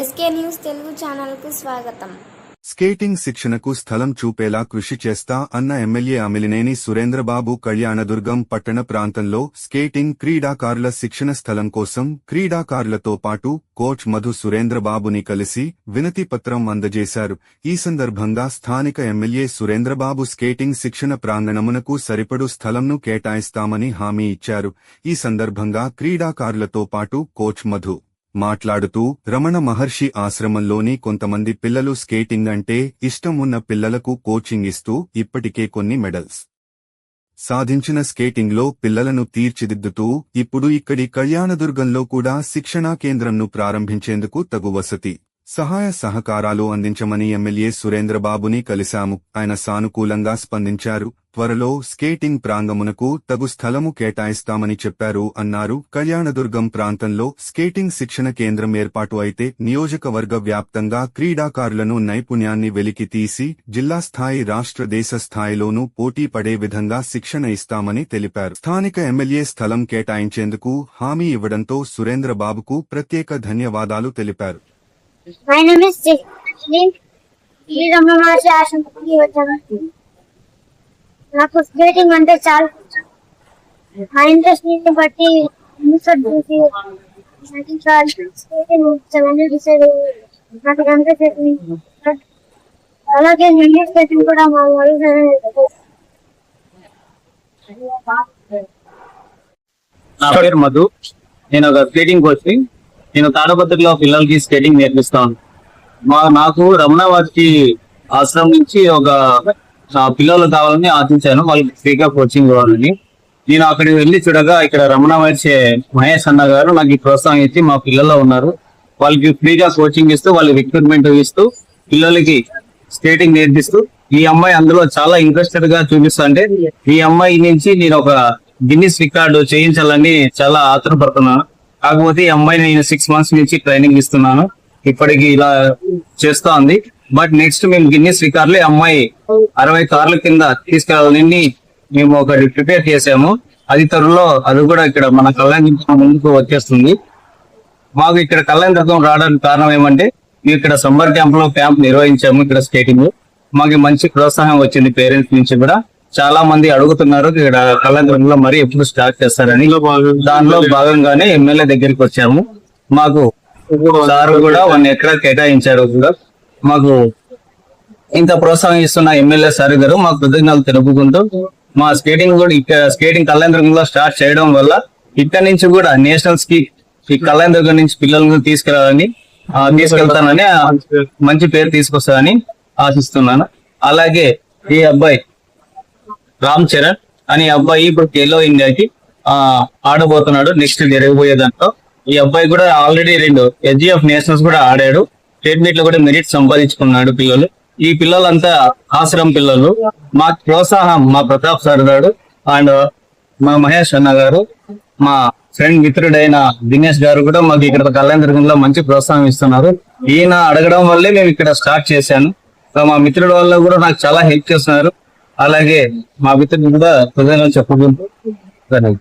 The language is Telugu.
ఎస్కే న్యూస్ తెలుగు ఛానల్కు స్వాగతం. స్కేటింగ్ శిక్షణకు స్థలం చూపేలా కృషి చేస్తా అన్న ఎమ్మెల్యే అమిలినేని సురేంద్రబాబు కళ్యాణదుర్గం పట్టణ ప్రాంతంలో స్కేటింగ్ క్రీడాకారుల శిక్షణ స్థలం కోసం క్రీడాకారులతో పాటు కోచ్ మధు సురేంద్రబాబుని కలిసి వినతి పత్రం అందజేశారు. ఈ సందర్భంగా స్థానిక ఎమ్మెల్యే సురేంద్రబాబు స్కేటింగ్ శిక్షణ ప్రాంగణమునకు సరిపడు స్థలంను కేటాయిస్తామని హామీ ఇచ్చారు. ఈ సందర్భంగా క్రీడాకారులతో పాటు కోచ్ మధు మాట్లాడుతూ రమణ మహర్షి ఆశ్రమంలోని కొంతమంది పిల్లలు స్కేటింగ్ అంటే ఇష్టం ఉన్న పిల్లలకు కోచింగ్ ఇస్తూ ఇప్పటికే కొన్ని మెడల్స్ సాధించిన స్కేటింగ్లో పిల్లలను తీర్చిదిద్దుతూ ఇప్పుడు ఇక్కడి కళ్యాణదుర్గంలో కూడా శిక్షణా కేంద్రంను ప్రారంభించేందుకు తగు వసతి సహాయ సహకారాలు అందించమని ఎమ్మెల్యే సురేంద్రబాబుని కలిశాము. ఆయన సానుకూలంగా స్పందించారు. త్వరలో స్కేటింగ్ ప్రాంగమునకు తగు స్థలము కేటాయిస్తామని చెప్పారు అన్నారు. కళ్యాణదుర్గం ప్రాంతంలో స్కేటింగ్ శిక్షణ కేంద్రం ఏర్పాటు అయితే నియోజకవర్గ వ్యాప్తంగా క్రీడాకారులను నైపుణ్యాన్ని వెలికి తీసి జిల్లా స్థాయి రాష్ట్ర దేశ స్థాయిలోనూ పోటీ పడే విధంగా శిక్షణ ఇస్తామని తెలిపారు. స్థానిక ఎమ్మెల్యే స్థలం కేటాయించేందుకు హామీ ఇవ్వడంతో సురేంద్రబాబుకు ప్రత్యేక ధన్యవాదాలు తెలిపారు. My name is Jacqueline. ఈ రమణ మహర్షి ఆశ్రమానికి వచ్చాను నాకు స్కేటింగ్ అంటే చాలా ఆ ఇంట్రెస్ట్ని బట్టి అలాగే ఇండియన్ స్కేటింగ్ కూడా మా వాళ్ళు నా పేరు మధు. నేను ఒక స్కేటింగ్ కోచ్ నేను తాడపత్రిలో పిల్లలకి స్కేటింగ్ నేర్పిస్తాను. మా నాకు రమణావారికి ఆశ్రమం నుంచి ఒక పిల్లలు కావాలని ఆశించాను. వాళ్ళకి ఫ్రీగా కోచింగ్ కావాలని నేను అక్కడికి వెళ్ళి చూడగా ఇక్కడ రమణ వచ్చే మహేష్ అన్న గారు నాకు ప్రోత్సాహం ఇచ్చి మా పిల్లలు ఉన్నారు. వాళ్ళకి ఫ్రీగా కోచింగ్ ఇస్తూ వాళ్ళకి రిక్రూట్మెంట్ ఇస్తూ పిల్లలకి స్కేటింగ్ నేర్పిస్తూ ఈ అమ్మాయి అందులో చాలా ఇంట్రెస్టెడ్గా చూపిస్తా అంటే ఈ అమ్మాయి నుంచి నేను ఒక గిన్నిస్ రికార్డు చేయించాలని చాలా ఆత్రపడుతున్నాను కాకపోతే ఈ అమ్మాయిని నేను సిక్స్ మంత్స్ నుంచి ట్రైనింగ్ ఇస్తున్నాను. ఇప్పటికి ఇలా చేస్తా ఉంది. బట్ నెక్స్ట్ మేము గిన్నిస్ రికార్డులో ఈ అమ్మాయి అరవై కార్ల కింద తీసుకెళ్ళాలని మేము ఒకటి ప్రిపేర్ చేసాము అది త్వరలో అది కూడా ఇక్కడ మన కళ్యాణ్ ముందుకు వచ్చేస్తుంది. మాకు ఇక్కడ కళ్యాణ్ రథం రావడానికి కారణం ఏమంటే మేము ఇక్కడ సమ్మర్ క్యాంప్లో క్యాంప్ నిర్వహించాము ఇక్కడ స్కేటింగ్. మాకు మంచి ప్రోత్సాహం వచ్చింది పేరెంట్స్ నుంచి కూడా. చాలా మంది అడుగుతున్నారు ఇక్కడ కళ్యాణ్ రథంలో మరి ఎప్పుడు స్టార్ట్ చేస్తారని. దానిలో భాగంగానే ఎమ్మెల్యే దగ్గరికి వచ్చాము. మాకు సార్ కూడా వన్ ఎకరా కేటాయించారు కూడా. మాకు ఇంత ప్రోత్సాహం ఇస్తున్న ఎమ్మెల్యే సార్ గారు మా కృతజ్ఞతలు తెలుపుకుంటూ మా స్కేటింగ్ కూడా ఇక్కడ స్కేటింగ్ కళ్యాణదుర్గంలో స్టార్ట్ చేయడం వల్ల ఇక్కడ నుంచి కూడా నేషనల్స్కి ఈ కళ్యాణ నుంచి పిల్లలను తీసుకెళ్ళాలని తీసుకెళ్తానని మంచి పేరు తీసుకొస్తానని ఆశిస్తున్నాను. అలాగే ఈ అబ్బాయి రామ్ చరణ్ అనే అబ్బాయి ఇప్పుడు ఎల్లో ఇండియాకి ఆ ఆడబోతున్నాడు నెక్స్ట్ జరగబోయే దాంట్లో. ఈ అబ్బాయి కూడా ఆల్రెడీ రెండు ఎస్జిఎఫ్ నేషనల్స్ కూడా ఆడాడు. స్టేట్ మీట్లో కూడా మెరిట్ సంపాదించుకున్నాడు పిల్లలు. ఈ పిల్లలంతా ఆశ్రమం పిల్లలు. మా ప్రోత్సాహం మా ప్రతాప్ సార్ గారు అండ్ మా మహేష్ అన్న గారు మా ఫ్రెండ్ మిత్రుడైన దినేష్ గారు కూడా మాకు ఇక్కడ కళ్యాణదుర్గంలో మంచి ప్రోత్సాహం ఇస్తున్నారు. ఈయన అడగడం వల్లే మేము ఇక్కడ స్టార్ట్ చేశాను. మా మిత్రుడు వల్ల కూడా నాకు చాలా హెల్ప్ చేస్తున్నారు. అలాగే మా మిత్రుడు కూడా కృతజ్ఞతలు చెప్పుకుంటూ ధన్యవాదాలు.